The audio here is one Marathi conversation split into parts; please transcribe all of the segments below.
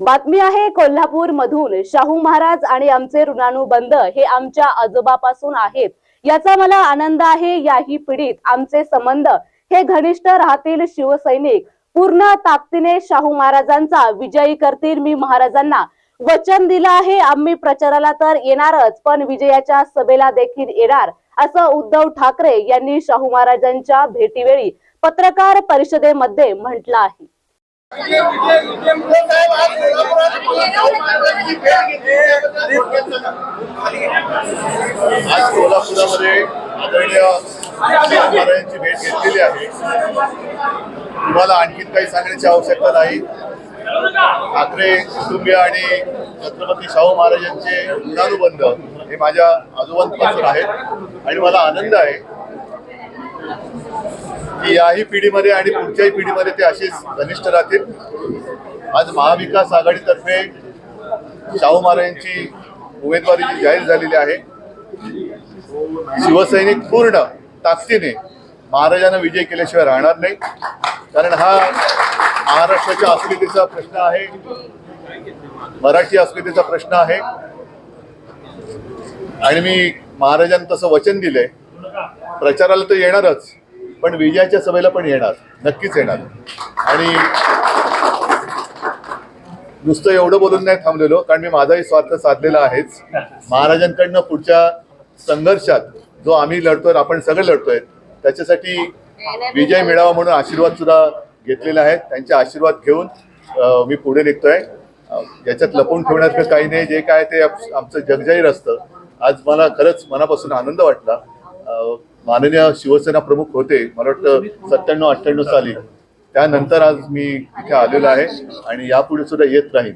बातमी आहे कोल्हापूर मधून शाहू महाराज आणि आमचे ऋणानुबंध हे आमच्या आजोबापासून आहेत. याचा मला आनंद आहे याही पिढीत आमचे संबंध. हे घनिष्ठ राहतील शिवसैनिक. पूर्ण ताकदीने शाहू महाराजांचा विजयी करतील मी महाराजांना. वचन दिलं आहे आम्ही प्रचाराला तर येणारच पण विजयाच्या सभेला देखील येणार असं उद्धव ठाकरे यांनी शाहू महाराजांच्या भेटीवेळी पत्रकार परिषदेमध्ये म्हटलं आहे. आज कोल्हापुरामध्ये आदरणीय महाराजांची भेट घेतलेली आहे. तुम्हाला आणखीन काही सांगण्याची आवश्यकता नाही. ठाकरे कुटुंबीय आणि छत्रपती शाहू महाराजांचे ऋणानुबंध हे माझ्या आजोबांपासून आहेत. आणि मला आनंद आहे की याही पिढीमध्ये आणि पुढच्याही पिढीमध्ये ते असेच घनिष्ठ राहतील. आज महाविकास आघाडीतर्फे शाहू महाराजांची उमेदवारी जी जाहीर झालेली आहे शिवसैनिक पूर्ण ताकदीने महाराजांना विजय केल्याशिवाय राहणार नाही. कारण हा महाराष्ट्राच्या अस्मितेचा प्रश्न आहे मराठी अस्मितेचा प्रश्न आहे. आणि मी महाराजांना तसं वचन दिलंय. प्रचाराला तर येणारच. पण विजयाच्या सभेला पण येणार नक्कीच येणार. आणि नुसतं एवढं बोलून नाही थांबलेलो कारण मी माझाही स्वार्थ साधलेला आहेच. महाराजांकडनं पुढच्या संघर्षात जो आम्ही लढतोय आपण सगळे लढतोय त्याच्यासाठी विजय मिळावा म्हणून आशीर्वाद सुद्धा घेतलेला आहे. त्यांचे आशीर्वाद घेऊन मी पुढे निघतोय. याच्यात लपवून ठेवण्यात काही नाही. जे काय ते आमचं जगजाहीर असतं आज मला खरंच मनापासून आनंद वाटला. माननीय शिवसेना प्रमुख होते मला वाटतं सत्त्याण्णव अठ्ठ्याण्णव साली. त्यानंतर आज मी इथे आलेलो आहे आणि यापुढे सुद्धा येत राहील.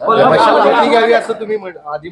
असं तुम्ही आधी म्हटलं